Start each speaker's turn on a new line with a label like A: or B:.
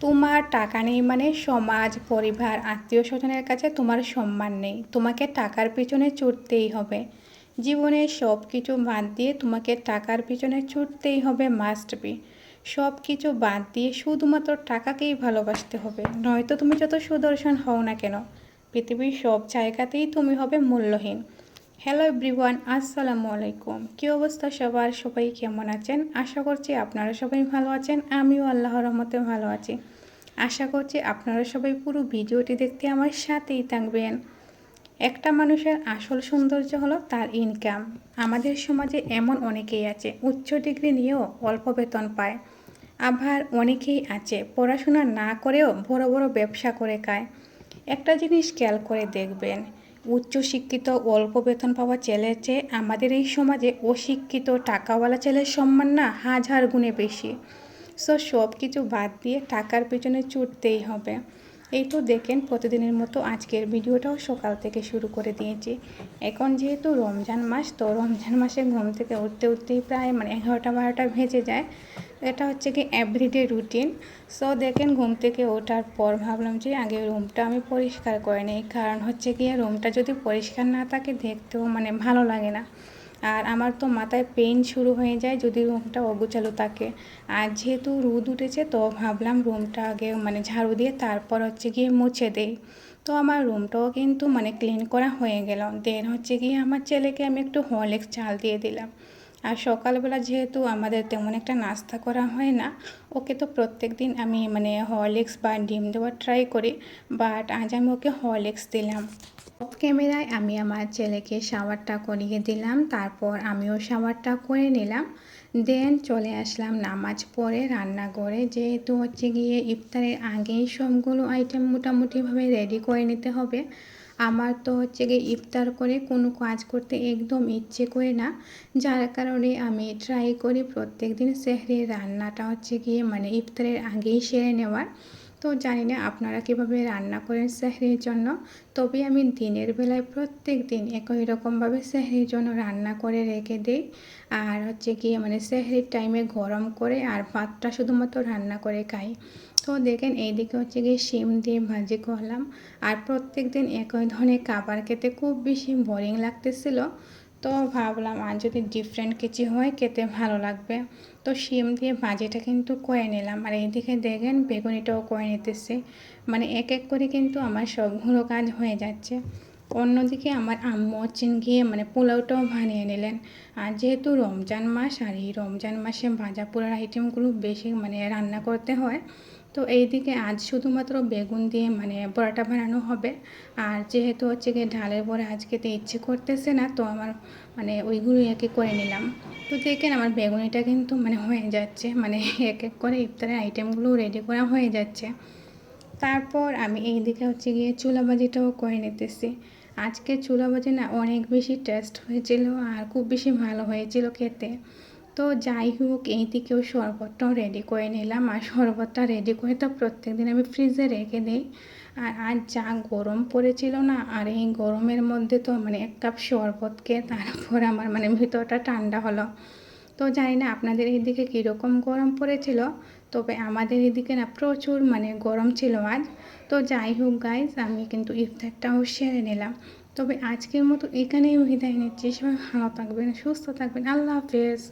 A: তোমার টাকা নেই মানে সমাজ, পরিবার, আত্মীয় স্বজনের কাছে তোমার সম্মান নেই। তোমাকে টাকার পিছনে ছুটতেই হবে। জীবনে সব কিছু বাদ দিয়ে তোমাকে টাকার পিছনে ছুটতেই হবে মাস্ট বি সব কিছু বাদ দিয়ে শুধুমাত্র টাকাকেই ভালোবাসতে হবে। নয়তো তুমি যত সুদর্শন হও না কেন, পৃথিবীর সব জায়গাতেই তুমি হবে মূল্যহীন। হ্যালো এভরিওয়ান আসসালামু আলাইকুম কী অবস্থা সবার? সবাই কেমন আছেন? আশা করছি আপনারা সবাই ভালো আছেন। আমিও আল্লাহর রহমতে ভালো আছি। আশা করছি আপনারা সবাই পুরো ভিডিওটি দেখতে আমার সাথেই থাকবেন। একটা মানুষের আসল সৌন্দর্য হলো তার ইনকাম আমাদের সমাজে এমন অনেকেই আছে, উচ্চ ডিগ্রি নিয়েও অল্প বেতন পায়। আবার অনেকেই আছে, পড়াশোনা না করেও বড় বড় ব্যবসা করে খায়। একটা জিনিস খেয়াল করে দেখবেন উচ্চশিক্ষিত, অল্প বেতন পাওয়া ছেলের চেয়ে আমাদের এই সমাজে অশিক্ষিত, টাকাওয়ালা ছেলের সম্মান না হাজার গুণে বেশি। সো সব কিছু বাদ দিয়ে টাকার পেছনে ছুটতেই হবে। এই তো দেখেন প্রতিদিনের মতো আজকের ভিডিওটাও সকাল থেকে শুরু করে দিয়েছি। এখন যেহেতু রমজান মাস, তো রমজান মাসে ঘুম থেকে উঠতে উঠতেই প্রায় মানে এগারোটা বারোটা ভেজে যায়। এটা হচ্ছে কি এভরিডে রুটিন সো দেখেন ঘুম থেকে ওঠার পর ভাবলাম যে আগে রুমটা আমি পরিষ্কার করে নিই। কারণ হচ্ছে গিয়ে রুমটা যদি পরিষ্কার না থাকে, দেখতেও মানে ভালো লাগে না। আর আমার তো মাথায় পেন শুরু হয়ে যায় যদি রুমটা অগুচালো থাকে। আর যেহেতু রোদ উঠেছে তো ভাবলাম রুমটা আগে মানে ঝাড়ু দিয়ে তারপর হচ্ছে গিয়ে মুছে দেই। তো আমার রুমটাও কিন্তু মানে ক্লিন করা হয়ে গেল। দেন হচ্ছে গিয়ে আমার ছেলেকে আমি একটু হরলিক্স চাল দিয়ে দিলাম। আর সকালবেলা যেহেতু আমাদের তেমন একটা নাস্তা করা হয় না, ওকে তো প্রত্যেক দিন আমি মানে হরলিক্স বা ডিম দেওয়ার ট্রাই করি বাট আজ আমি ওকে হরলিক্স দিলাম। অফ ক্যামেরায় আমি আমার ছেলেকে শাওয়ারটা করিয়ে দিলাম, তারপর আমিও শাওয়ারটা করে নিলাম। দেন চলে আসলাম নামাজ পড়ে, রান্নাঘরে, যেহেতু হচ্ছে গিয়ে ইফতারের আগেই সবগুলো আইটেম মোটামুটিভাবে রেডি করে নিতে হবে। আমার তো হচ্ছে গিয়ে ইফতার করে কোনো কাজ করতে একদম ইচ্ছে করে না। যার কারণে আমি ট্রাই করি প্রত্যেক দিন সেহরির রান্নাটা হচ্ছে গিয়ে মানে ইফতারের আগেই সেরে নেওয়ার। তো জানি না আপনারা কীভাবে রান্না করেন সেহরির জন্য। তবে আমি দিনের বেলায় প্রত্যেক দিন একই রকমভাবে সেহরির জন্য রান্না করে রেখে দিই। আর হচ্ছে গিয়ে মানে সেহরির টাইমে গরম করে আর ভাতটা শুধুমাত্র রান্না করে খাই। তো দেখেন এইদিকে হচ্ছে গিয়ে শিম দিয়ে ভাজি করলাম। আর প্রত্যেক দিন একই ধরনের খাবার খেতে খুব বেশি বোরিং লাগতেছিল। তো ভাবলাম আর যদি ডিফারেন্ট কিছু হয়, খেতে ভালো লাগবে। তো শিম দিয়ে ভাজিটা কিন্তু করে নিলাম। আর এইদিকে দেখেন বেগুনিটাও করে নিতেছি। মানে এক এক করে কিন্তু আমার সবগুলো কাজ হয়ে যাচ্ছে। অন্যদিকে আমার আম্মু গিয়ে মানে পোলাওটাও বানিয়ে নিলেন। আর যেহেতু রমজান মাস, আর এই রমজান মাসে ভাজা পোড়ার আইটেমগুলো বেশি মানে রান্না করতে হয় তো এই দিকে আজ শুধুমাত্র বেগুন দিয়ে মানে বড়াটা বানানো হবে। আর যেহেতু হচ্ছে গিয়ে ঢালের বড়া আজ খেতে ইচ্ছে করতেছে না, তো আমার মানে ওইগুলোই আর কি করে নিলাম। তো দেখেন আমার বেগুনিটা কিন্তু মানে হয়ে যাচ্ছে মানে এক এক করে ইফতারের আইটেমগুলো রেডি করা হয়ে যাচ্ছে। তারপর আমি এই দিকে হচ্ছে গিয়ে চুলাবাজিটাও করে নিতেছি। আজকে চুলাবাজি না অনেক বেশি টেস্ট হয়েছিল আর খুব বেশি ভালো হয়েছিল খেতে। তো যাই হোক, এই দিকেও শরবতটাও রেডি করে নিলাম। আর শরবতটা রেডি করে তো প্রত্যেক দিন আমি ফ্রিজে রেখে দিই। আর আজ যা গরম পড়েছিল না, আর এই গরমের মধ্যে তো মানে এক কাপ শরবতকে তারপর আমার মানে ভিতরটা ঠান্ডা হলো। তো জানি না আপনাদের এইদিকে কীরকম গরম পড়েছিল, তবে আমাদের এদিকে না প্রচুর মানে গরম ছিল আজ। তো যাই হোক গাইজ আমি কিন্তু ইফতারটাও সেরে নিলাম। তবে আজকের মতো এখানেই বিদায় নিচ্ছি। সবাই ভালো থাকবেন, সুস্থ থাকবেন। আল্লাহ হাফেজ।